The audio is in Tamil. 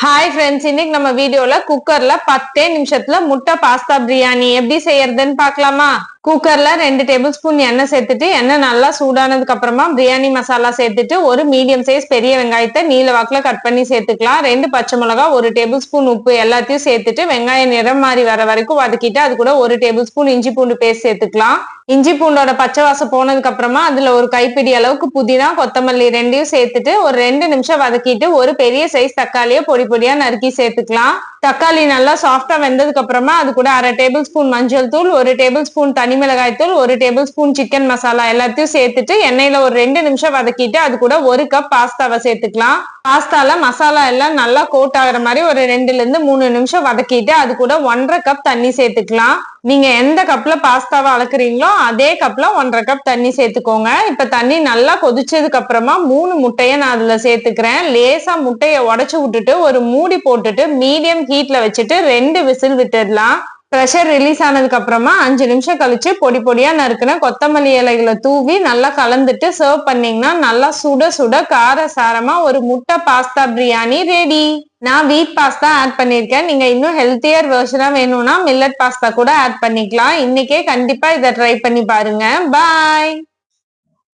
ஹாய் ஃப்ரெண்ட்ஸ் இன்னைக்கு நம்ம வீடியோல குக்கர்ல பத்தே நிமிஷத்துல முட்டை பாஸ்தா பிரியாணி எப்படி செய்யறதுன்னு பார்க்கலாமா? குக்கர்ல ரெண்டு டேபிள் ஸ்பூன் எண்ணெய் சேர்த்துட்டு எண்ணெய் நல்லா சூடானதுக்கு அப்புறமா பிரியாணி மசாலா சேர்த்துட்டு ஒரு மீடியம் சைஸ் பெரிய வெங்காயத்தை நீல வாக்குல கட் பண்ணி சேர்த்துக்கலாம். ரெண்டு பச்சை மிளகா ஒரு டேபிள் ஸ்பூன் உப்பு எல்லாத்தையும் சேர்த்துட்டு வெங்காயம் நிறம் மாறி வர வரைக்கும் வதக்கிட்டு அது கூட ஒரு டேபிள் ஸ்பூன் இஞ்சி பூண்டு பேஸ்ட் சேர்த்துக்கலாம். இஞ்சி பூண்டோட பச்சை வாசம் போனதுக்கு அப்புறமா அதுல ஒரு கைப்பிடி அளவுக்கு புதினா கொத்தமல்லி ரெண்டையும் சேர்த்துட்டு ஒரு ரெண்டு நிமிஷம் வதக்கிட்டு ஒரு பெரிய சைஸ் தக்காளியை பொடி பொடியா நறுக்கி சேர்த்துக்கலாம். தக்காளி நல்லா சாஃப்டா வெந்ததுக்கு அப்புறமா அது கூட அரை டேபிள் ஸ்பூன் மஞ்சள் தூள் ஒரு டேபிள் ஸ்பூன் தனி மிளகாய் தூள் ஒரு டேபிள் ஸ்பூன் சிக்கன் மசாலா எல்லாத்தையும் சேர்த்துட்டு எண்ணெயில ஒரு ரெண்டு நிமிஷம் வதக்கிட்டு அது கூட ஒரு கப் பாஸ்தாவை சேர்த்துக்கலாம். பாஸ்தால மசாலா எல்லாம் நல்லா கோட் ஆகுற மாதிரி ஒரு ரெண்டுல இருந்து மூணு நிமிஷம் வதக்கிட்டு அது கூட ஒன்றரை கப் தண்ணி சேர்த்துக்கலாம். நீங்க எந்த கப்ல பாஸ்தாவை அளக்குறீங்களோ அதே கப்ல ஒன்றரை கப் தண்ணி சேர்த்துக்கோங்க. இப்ப தண்ணி நல்லா கொதிச்சதுக்கு அப்புறமா மூணு முட்டைய நான் அதுல சேர்த்துக்கிறேன். லேசா முட்டைய உடைச்சு விட்டுட்டு ஒரு மூடி போட்டுட்டு மீடியம் ஹீட்ல வச்சுட்டு ரெண்டு விசில் விட்டுடலாம். ப்ரெஷர் ரிலீஸ் ஆனதுக்கு அப்புறமா அஞ்சு நிமிஷம் கழிச்சு பொடி பொடியா நறுக்குன கொத்தமல்லி இலைகளை தூவி நல்லா கலந்துட்டு சர்வ் பண்ணீங்கன்னா நல்லா சுட சுட கார சாரமா ஒரு முட்டை பாஸ்தா பிரியாணி ரெடி நான் வீட் பாஸ்தா ஆட் பண்ணியிருக்கேன். நீங்க இன்னும் ஹெல்த்தியர் வெர்ஷனா வேணும்னா மில்லட் பாஸ்தா கூட ஆட் பண்ணிக்கலாம். இன்னைக்கே கண்டிப்பா இதை ட்ரை பண்ணி பாருங்க. பாய்